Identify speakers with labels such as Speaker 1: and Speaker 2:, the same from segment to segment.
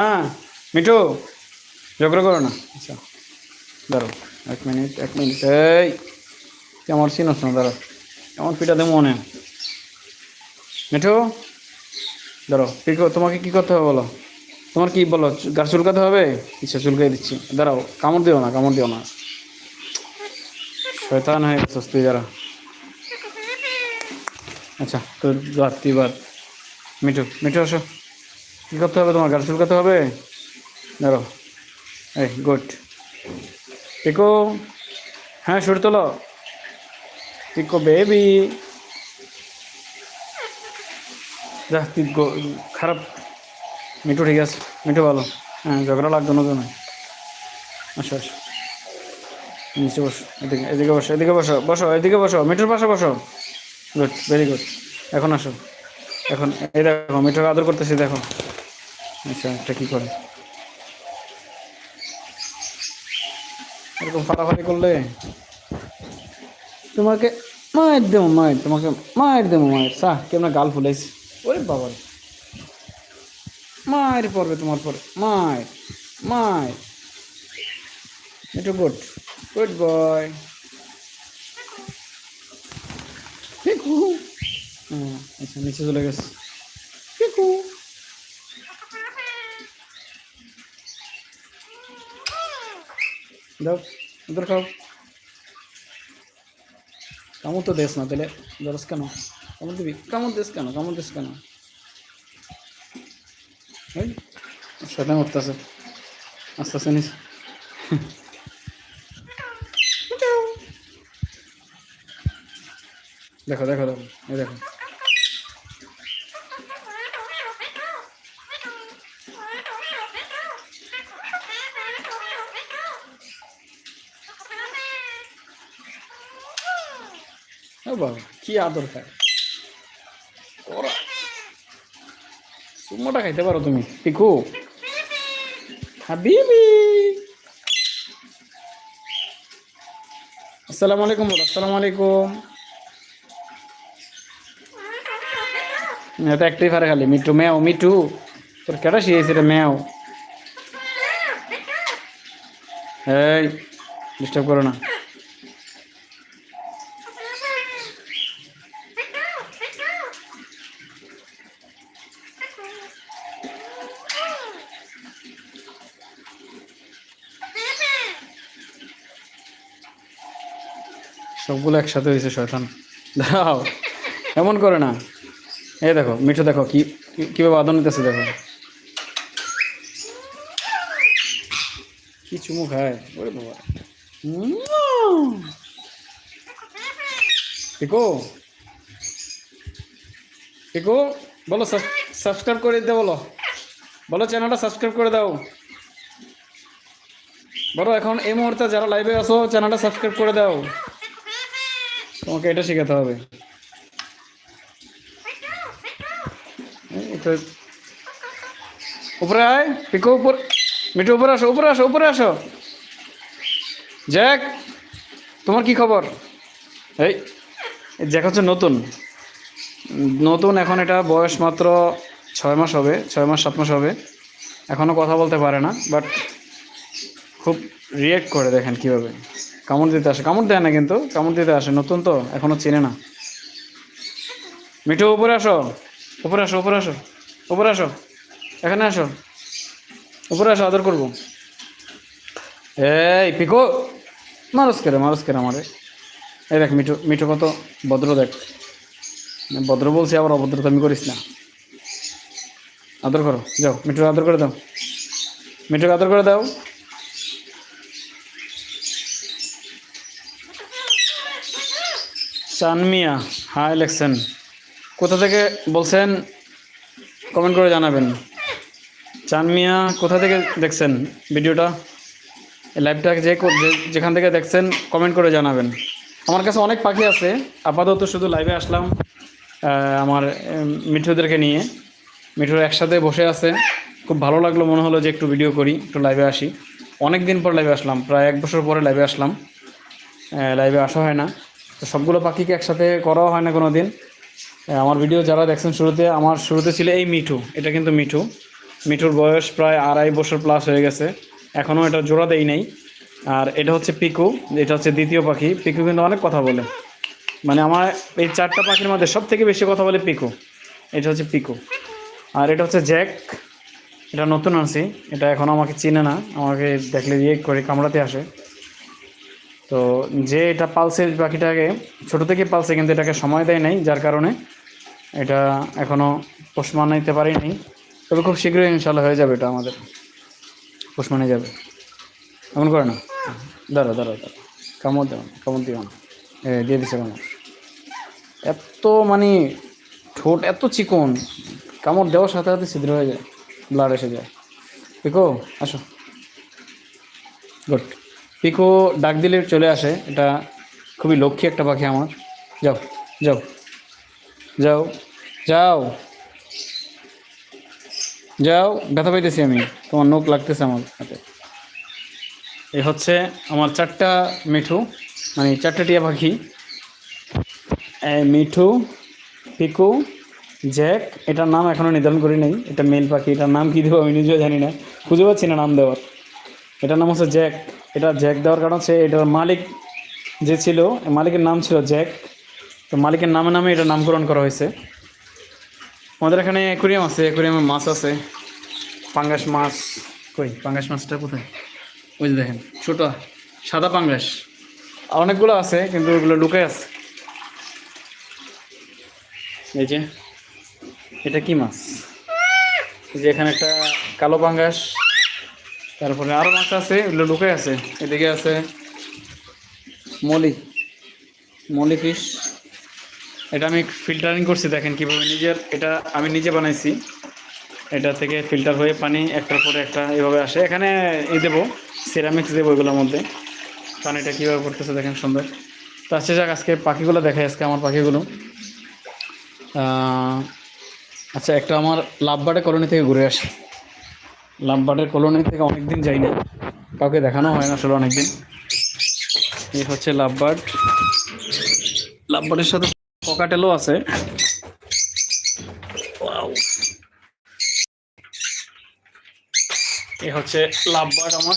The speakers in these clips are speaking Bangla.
Speaker 1: হ্যাঁ মিঠু ঝগড়া করো না। আচ্ছা দাঁড়ো এক মিনিট এক মিনিট, এই আমার চিনস না দাঁড়ো এমন পিটাতে মনে? মিঠু দাঁড়ো পিকো তোমাকে কি করতে হবে বলো? তোমার কি বলো গাছ চুলকাতে হবে? ইচ্ছা, চুলকাই দিচ্ছি। দাঁড়াও, কামড় দিও না, কামড় দিও না। শয়তান হয়ে গেছিস তুই, দাঁড়া। আচ্ছা তোর বাদ তুই বাদ। মিঠু মিঠু, আসো। কী করতে হবে তোমার? গাছ চুলকাতে হবে? দাঁড়ো এই, গুড। পিকো হ্যাঁ সুর তোলো। পিকো বেবি। যা তুই খারাপ। মিঠু ঠিক আছে। মিঠু ভালো। হ্যাঁ ঝগড়া লাগতো না না আসো আসো। নিচে বসো, এদিকে এদিকে বসো এদিকে বসো বসো, এদিকে বসো, মিঠুর পাশে বসো। Good, very good. এখন আসো। এখন, এই দেখো, মিঠুর আদর করতেছি, দেখো। আচ্ছা এটা কী করে? এরকম ফাটাফাটি করলে? তোমাকে মায়ের দেবো, মায়ের, তোমাকে মায়ের দেবো, মায়ের। সাহ কেমন গাল ফুলাইছে। ওরে বাবা মায়ের পড়বে তোমার পরে মায়ের মায়ের। একটু গুড গুড বয়। আচ্ছা নিচে চলে গেছে পিকু দাও উধর খাও। কামড় তো দেশ না তাহলে, দরস কেন? কামড় দিবি? কামড় দেশ কেন? কামড় দেশ কেন? এই শয়তান উঠতেছে আস্তে আস্তে নিস। দেখো দেখো দেখো, এই দেখো। বাবা, কি আদর খায় সুমোটা খাইতে পারো তুমি, পিকু। হাবিবি। আসসালামু আলাইকুম আসসালামু আলাইকুম। এটা একটাই পারে খালি মিটু ম্যাও মিটু তোর কেটা শিখেছে রে, ম্যাও? এই ডিস্টার্ব করো না। সবগুলো একসাথে হয়েছে, শয়তান। দাও এমন করে না। এই দেখো, মিঠু দেখো কি কীভাবে আদর নিতেছে দেখো। কি চুমু খায়? বাবা। বলো সাবস্ক্রাইব করে দিতে বলো। বলো, চ্যানেলটা সাবস্ক্রাইব করে দাও। বলো, এখন এই মুহূর্তে যারা লাইভে আসো চ্যানেলটা সাবস্ক্রাইব করে দাও। তোমাকে এটা শেখাতে হবে। উপরে আয়, পিকো উপর মিঠু, উপরে আসো উপরে আসো উপরে আসো। জ্যাক, তোমার কি খবর? এই জ্যাক হচ্ছে নতুন। নতুন এখন এটা বয়স মাত্র ছয় মাস হবে, ছয় মাস, সাত মাস হবে। এখনও কথা বলতে পারে না বাট খুব রিয়েক্ট করে দেখেন কীভাবে। কামড় দিতে আসে। কামড় দেয় না কিন্তু কামড় দিতে আসে। নতুন তো এখনও চেনে না। মিঠু, উপরে আসো। উপরে আসো উপরে আসো। উপরে আসো। এখানে আসো। উপরে আসো, আদর করব। এই, পিকো! মানুষ কেরে মানুষ কেরে আমারে। এই দেখ, মিঠু মিঠু কত ভদ্র দেখ। ভদ্র বলছি, আবার অভদ্রতা আমি করিস না। আদর করো, যাও মিঠুর আদর করে দাও। মিঠুকে আদর করে দাও। চানমিয়া হাই লেখছেন। কোথা থেকে বলছেন? কমেন্ট করে জানাবেন। চানমিয়া কোথা থেকে দেখছেন ভিডিওটা? লাইভটা যে যেখান থেকে দেখছেন, কমেন্ট করে জানাবেন। আমার কাছে অনেক পাখি আছে। আপাতত শুধু লাইভে আসলাম আমার মিঠুদেরকে নিয়ে। মিঠুরা একসাথে বসে আছে। খুব ভালো লাগল, মনে হলো যে একটু ভিডিও করি, একটু লাইভে আসি। অনেক দিন পর লাইভে আসলাম, প্রায় এক বছর পরে লাইভে আসলাম। লাইভে আসা হয় না। তো সবগুলো পাখিকে একসাথে করাও হয় না কোনো দিন আমার ভিডিও যারা দেখছেন শুরুতে, আমার শুরুতে ছিল এই মিঠু। এটা কিন্তু মিঠু। মিঠুর বয়স প্রায় আড়াই বছর প্লাস হয়ে গেছে। এখনও এটা জোড়া দেই নাই। আর এটা হচ্ছে পিকু। এটা হচ্ছে দ্বিতীয় পাখি। পিকু কিন্তু অনেক কথা বলে। মানে আমার এই চারটা পাখির মধ্যে সব থেকে বেশি কথা বলে পিকু। এটা হচ্ছে পিকু। আর এটা হচ্ছে জ্যাক। এটা নতুন আনছি। এটা এখন আমাকে চিনে না। আমাকে দেখলে ইয়ে করে কামড়াতে আসে। তো যে এটা পালসে পাখিটাকে, ছোটো থেকে পালসে কিন্তু এটাকে সময় দেয় নাই, যার কারণে এটা এখনও পোষ মানাইতে পারিনি। তবে খুব শীঘ্রই ইনশাল্লাহ হয়ে যাবে এটা আমাদের। পোষ মানে যাবে। এমন করে না? দাঁড়া দাঁড়া দাঁড়া কামড় দেওয়া কামড় দিও না। দিয়ে দিছে কামড়। এত মানে ঠোঁট, এত চিকন। কামড় দেওয়ার সাথে সাথে ছিদ্র হয়ে যায়, ব্লাড এসে যায়। পিকো আসো। গুড। পিকো ডাক দিলে চলে আসে। এটা খুবই লক্ষ্মী একটা পাখি আমার। যাও যাও যাও যাও যাও, ব্যথা পাইতেছি আমি। তোমার নখ লাগতেছে আমার হাতে। এই হচ্ছে আমার চারটা মিঠু মানে চারটা টিয়া পাখি। মিঠু, পিকু, জ্যাক, এটার নাম এখনও নির্ধারণ করি নাই। এটা মেল পাখি, এটার নাম কী দেবো আমি নিজেও জানি না। খুঁজে পাচ্ছি না নাম দেওয়ার। এটার নাম হচ্ছে জ্যাক। এটা জ্যাক দেওয়ার কারণ হচ্ছে এটার মালিক যে ছিল মালিকের নাম ছিল জ্যাক তো মালিকের নামে নামে এটা নামকরণ করা হয়েছে। আমাদের এখানে অ্যাকুরিয়াম আছে অ্যাকুরিয়ামে মাছ আছে। পাঙ্গাস মাছ। কই? পাঙ্গাস মাছটা কোথায়? ওই যে দেখেন, ছোটো, সাদা পাঙ্গাস। অনেকগুলো আছে, কিন্তু ওগুলো লুকে আছে। এই যে, এটা কি মাছ? যে এখানে একটা কালো পাঙ্গাস। তারপরে আরও মাছ আছে, এগুলো লুকে আছে। এদিকে আছে মলি মলি ফিশ এটা আমি ফিল্টারিং করছি, দেখেন কীভাবে নিজের, এটা আমি নিজে বানাইছি। এটা থেকে ফিল্টার হয়ে পানি একটার পরে একটা এভাবে আসে। এখানে এ দেবো সিরামিক্স দেবো এগুলোর মধ্যে। পানিটা কীভাবে পড়তেছে দেখেন সুন্দর। তো আচ্ছা যাক, আজকে পাখিগুলো দেখাই, আজকে আমার পাখিগুলো। আচ্ছা একটা আমার লাভবার্ডের কলোনি থেকে ঘুরে আসি। লাভবার্ডের কলোনি থেকে অনেক দিন যাই না কাউকে দেখানো হয় না আসলে অনেকদিন। এই হচ্ছে লাভবার্ড লাভবার্ডের সাথে পকাটেলও আছে. এই হচ্ছে লাভবার্ড আমার।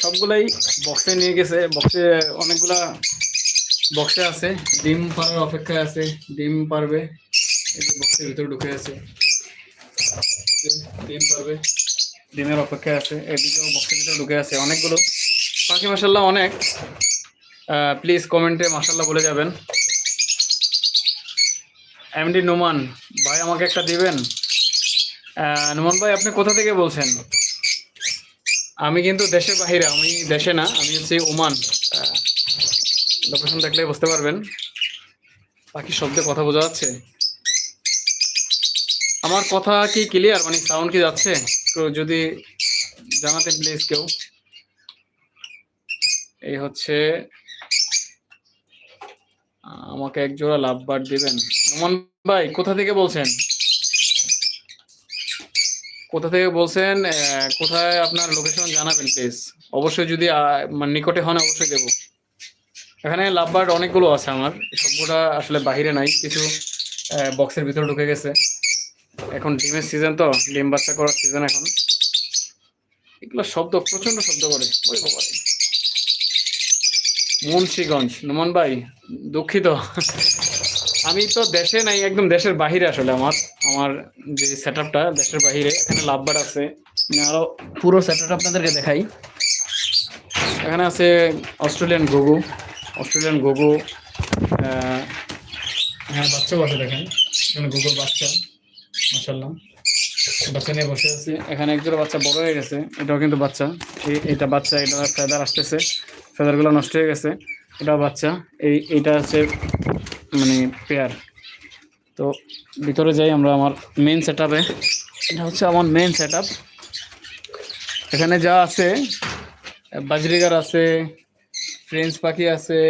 Speaker 1: সবগুলাই বক্সে নিয়ে গেছে। বক্সে অনেকগুলা বক্সে আছে। ডিম পারার অপেক্ষায় আছে। ডিম পারবে বক্সের ভিতরে ঢুকে আছে। ডিম পারবে ডিমের অপেক্ষায় আছে, এদিকেও বক্সের ভিতরে ঢুকে আছে অনেকগুলো। পাখি মাসাল্লাহ অনেক। প্লিজ কমেন্টে মাসাল্লাহ বলে যাবেন। এমডি নোমান ভাই আমাকে একটা দিবেন? নোমান ভাই, আপনি কোথা থেকে বলছেন? আমি কিন্তু দেশের বাহিরে আমি দেশে না, আমি হচ্ছে ওমান। লোকেশন দেখলে বুঝতে পারবেন। বাকি শব্দে কথা বোঝা যাচ্ছে। আমার কথা কি ক্লিয়ার মানে সাউন্ড কি যাচ্ছে? কেউ যদি জানাতে প্লিজ কেউ। এই হচ্ছে, আমাকে এক জোড়া লাভ বার দিবেন। নোমান ভাই, কোথা থেকে বলছেন? কোথা থেকে বলছেন? কোথায় আপনার লোকেশন জানাবেন প্লিজ অবশ্যই যদি মানে নিকটে হন অবশ্যই দেবো। এখানে লাভ বার্ড অনেকগুলো আছে আমার। সবগুলা আসলে বাহিরে নাই, কিছু বক্সের ভিতরে ঢুকে গেছে। এখন ডিমের সিজন তো, ডিম বাচ্চা করার সিজন এখন। এগুলো শব্দ প্রচণ্ড শব্দ করে। ওই বাবারে মুন্সিগঞ্জ, নোমান ভাই, দুঃখিত। আমি তো দেশে নাই, একদম দেশের বাহিরে আসলে আমার। আমার যে সেট আপটা দেশের বাহিরে, এখানে লাভবার আছে। আরও পুরো সেট আপনাদেরকে দেখাই। এখানে আছে অস্ট্রেলিয়ান গোগু অস্ট্রেলিয়ান গোগু হ্যাঁ বাচ্চাও আছে দেখেন। এখানে গোগুর বাচ্চা। বাচ্চা নিয়ে বসে আছে। এখানে একজোড়া বাচ্চা বড় হয়ে গেছে। এটাও কিন্তু বাচ্চা। এটা বাচ্চা, এটা ফেদার আসতেছে। ফেদারগুলো নষ্ট হয়ে গেছে। এটাও বাচ্চা। এই, এইটা হচ্ছে মানে পেয়ার। তো ভিতরে যাই আমরা আমার মেন সেট আপে এটা হচ্ছে আমার মেন সেট এখানে যা আছে, বাজরিগার আছে ফ্রেঞ্চ পাখি আছে,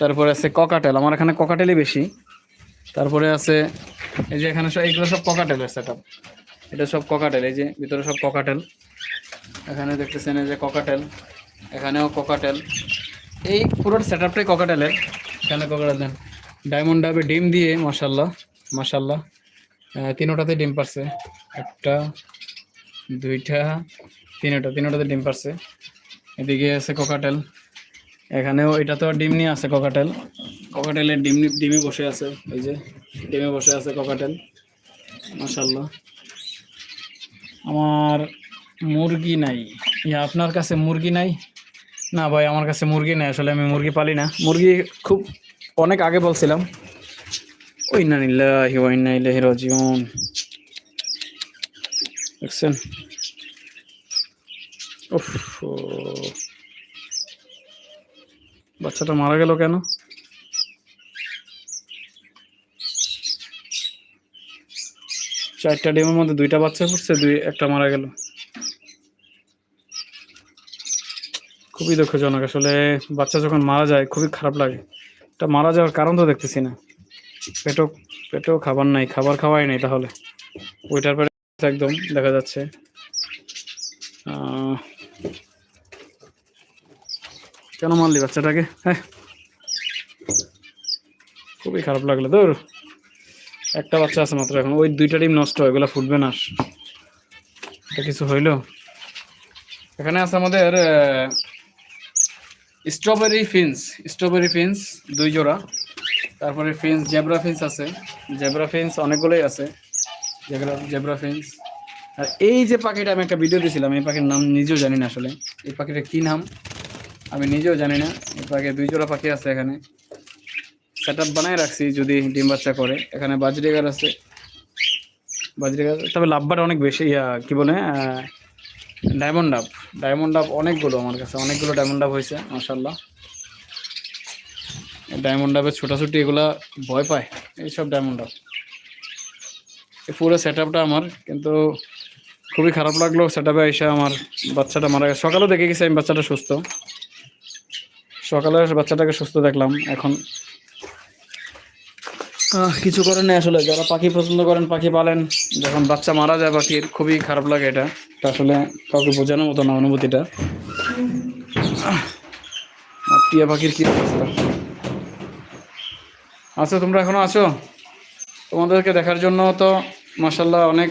Speaker 1: তারপরে আছে ককাটেল আমার এখানে ককাটেলই বেশি। তারপরে আছে এই যে এখানে সব এইগুলো সব ককাটেলের সেট আপ এটা সব ককাটেল এই যে ভিতরে সব ককাটেল এখানে দেখতেছেন এই যে ককাটেল এখানেও ককাটেল এই পুরো সেট আপটাই ককাটেলের এখানে ককাটেল দেন। ডায়মন্ড ডাবে ডিম দিয়ে মাসাল্লাহ মাসাল্লাহ তিনোটাতে ডিম পারছে। একটা, দুইটা, তিনটা, তিনটাতে ডিম পারছে। এদিকে আছে কোকাটেল এখানেও এটা তো ডিম নিয়ে আছে ককাটেল কোকাটেলের ডিম ডিমে বসে আছে, এই যে ডিমে বসে আছে ককাটেল মাশাল্লাহ আমার মুরগি নাই। ইয়া, আপনার কাছে মুরগি নাই? না ভাই, আমার কাছে মুরগি নাই, আসলে আমি মুরগি পালি না। মুরগি খুব অনেক আগে বলছিলাম। ওই না নিল্লাহি ওয়া ইন্না ইলাইহি রাজিউন। দেখছেন? উফ। বাচ্চাটা মারা গেল কেন? চারটা ডিমের মধ্যে দুইটা বাচ্চা পড়ছে, দুই, একটা মারা গেল। খুবই দুঃখজনক আসলে, বাচ্চা যখন মারা যায়, খুবই খারাপ লাগে। এটা মারা যাওয়ার কারণ তো দেখতেছি না। পেটও, পেটেও খাবার নাই, খাবার খাওয়াই নাই তাহলে। ওইটার পরে একদম দেখা যাচ্ছে। কেন মারলি বাচ্চাটাকে? হ্যাঁ। খুবই খারাপ লাগল। তোর একটা বাচ্চা আছে মাত্র এখন। ওই দুইটা ডিম নষ্ট হয় ওগুলা ফুটবে না এটা কিছু হইল? এখানে আছে আমাদের স্ট্রবেরি ফিন্স স্ট্রবেরি ফিন্স দুই জোড়া। তারপরে ফিন্স জেব্রা ফিন্স আছে। জেব্রা ফিন্স অনেকগুলোই আছে। জেব্রা জেব্রা ফিন্স আর এই যে পাখিটা আমি একটা ভিডিও দিয়েছিলাম এই পাখির নাম নিজেও জানি না আসলে। এই পাখিটা কী নাম? আমি নিজেও জানি না। পাখি দুই জোড়া পাখি আছে এখানে। সেট আপ বানায় রাখছি যদি ডিম বাচ্চা করে। এখানে বাজরিগার আছে। বাজরিগার, তবে লাভবার অনেক বেশি, ইয়া, কি বলে ডায়মন্ড ডাব ডায়মন্ড ডাব অনেকগুলো আমার কাছে, অনেকগুলো ডায়মন্ড ডাব হয়েছে মাসাল্লাহ ডায়মন্ড ডাবের ছোটাছুটি এগুলা ভয় পায় এইসব ডায়মন্ড ডাব এই পুরো সেট আমার, কিন্তু খুবই খারাপ লাগল। সেট আপে এসে আমার বাচ্চাটা মারা গেছে। সকালেও দেখে গেছি আমি বাচ্চাটা সুস্থ। সকালে বাচ্চাটাকে সুস্থ দেখলাম, এখন কিছু করেন না আসলে। যারা পাখি পছন্দ করেন, পাখি পালেন, যখন বাচ্চা মারা যায় পাখির, খুবই খারাপ লাগে এটা। আসলে কাউকে বোঝানোর মতো না অনুভূতিটা। টিয়া পাখির কি অবস্থা? আছো তোমরা এখনও আছো? তোমাদেরকে দেখার জন্য তো মাসাল্লাহ অনেক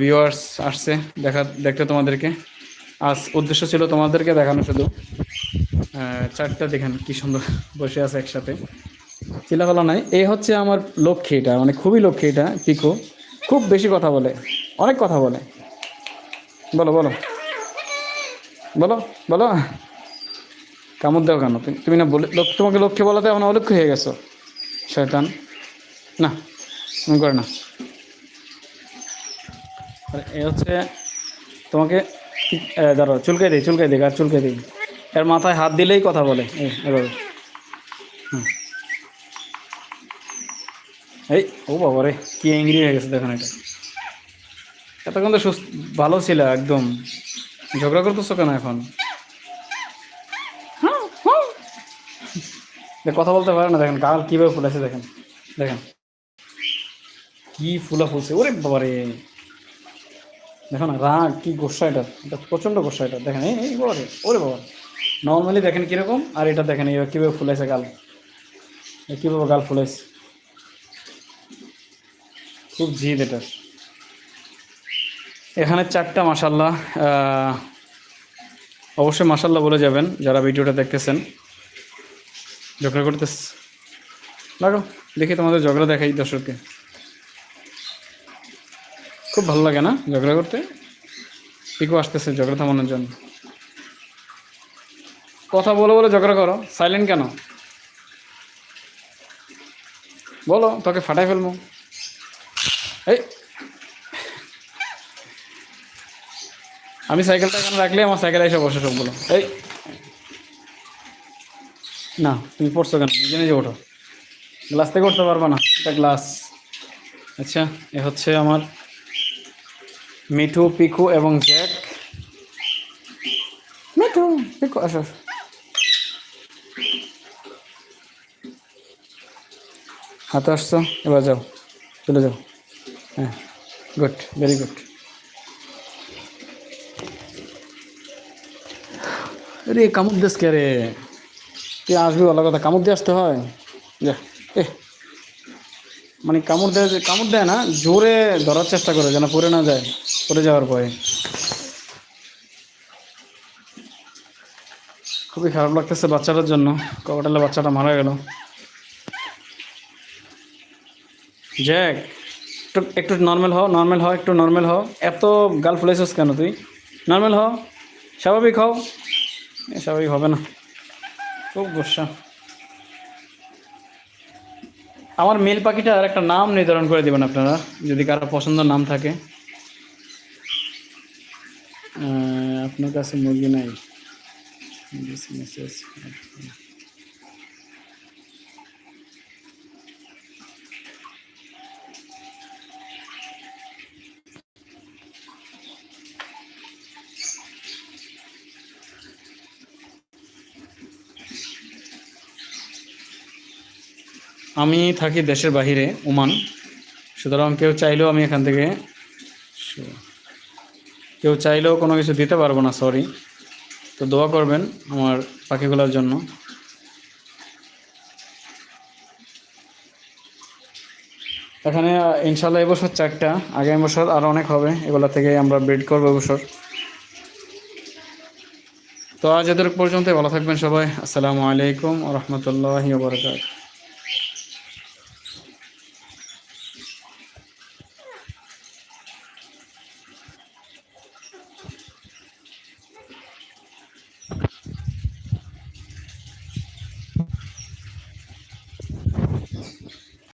Speaker 1: ভিউয়ার্স আসছে, দেখা, দেখতে তোমাদেরকে। আজ উদ্দেশ্য ছিল তোমাদেরকে দেখানো শুধু। চারটা দেখেন কি সুন্দর বসে আছে একসাথে। চিলাফালা নাই। এই হচ্ছে আমার লক্ষ্মী এটা মানে খুবই লক্ষ্মী এটা, পিকো। খুব বেশি কথা বলে, অনেক কথা বলে। বলো বলো। বলো বলো। কামড় দাও কেন? তুমি- তুমি না বলে তোমাকে লক্ষ্যে বলাতে এখন অলক্ষ্য হয়ে গেছো। শয়তান। না মনে করে না। এ হচ্ছে তোমাকে দাঁড়াও চুলকাই দিই চুলকাই দিই আর চুলকে দিই। এর মাথায় হাত দিলেই কথা বলে এই এভাবে। এই ও বাবা রে কি অ্যাংরি হয়ে গেছে দেখুন এটা। এতক্ষণ তো সুস্থ ভালো ছিল একদম। ঝগড়া করতেছো কেন এখন? দেখ, কথা বলতে পারে না দেখেন গাল কীভাবে ফুলেছে দেখেন দেখেন। কি ফুলা ফুলছে ওরে বাবারে দেখো না, রাগ, কি গোসা এটা? এটা প্রচণ্ড গোসা এটা। দেখেন, এই এই ওরে বাবা। নর্মালি দেখেন কীরকম, আর এটা দেখেন এই কীভাবে ফুলেছে গাল। কীভাবে গাল ফুলেছে খুব জিদ এটা। এখানে চারটা মাসাল্লাহ অবশ্যই মাসাল্লাহ বলে যাবেন, যারা ভিডিওটা দেখতেছেন। ঝগড়া করতেছ লাগো দেখি তোমাদের ঝগড়া দেখাই দর্শককে। খুব ভালো লাগে না ঝগড়া করতে? পিকু আসতেছে, ঝগড়া থামানোর জন্য। কথা বলে বলে ঝগড়া করো সাইলেন্ট কেন? বলো, তোকে ফাটাই ফেলব। এই, আমি সাইকেলটা এখানে রাখলে আমার সাইকেলে এসে বসে সবগুলো। এই, না, তুমি পড়ছো কেন? নিজে নিজে ওঠো। গ্লাস থেকে উঠতে পারবা না এটা গ্লাস। আচ্ছা এ হচ্ছে আমার মিঠু, পিকু এবং জ্যাক। মিঠু, পিকু, আসো। হাতে আসছো? এবার যাও, চলে যাও। হ্যাঁ গুড, ভেরি গুড। রে কামড় দিস কে রে? তুই আসবি ভালো কথা, কামড় দিয়ে আসতে হয়? যা। মানে কামড় দেয় কামড় দেয় না, জোরে ধরার চেষ্টা করে যেন পড়ে না যায়, পড়ে যাওয়ার পরে খুবই খারাপ লাগতেছে বাচ্চাটার জন্য। ককাটালে বাচ্চাটা মারা গেল। জ্যাক, একটু একটু নর্মাল হও নর্মাল হও, একটু নর্মাল হও। এত গাল ফুলেছিস কেন তুই? নর্মাল হও, স্বাভাবিক হও। স্বাভাবিক হবে না। খুব গোসা। আমার মেল পাখিটার একটা নাম নির্ধারণ করে দেবেন আপনারা, যদি কারও পছন্দ নাম থাকে। আপনার কাছে মুরগি নাই। আমি থাকি দেশের বাহিরে, ওমান। সুতরাং কেউ চাইলেও আমি এখান থেকে কেউ চাইলেও কোনো কিছু দিতে পারব না সরি তো দোয়া করবেন আমার পাখিগুলোর জন্য। এখানে ইনশাল্লাহ এবছর চারটা, আগামী বছর আরও অনেক হবে, এগুলা থেকে আমরা ব্রিড করব এবছর তো আজ এদের পর্যন্ত ভালো থাকবেন সবাই। আসসালামু আলাইকুম রহমতুল্লাহ বরকাত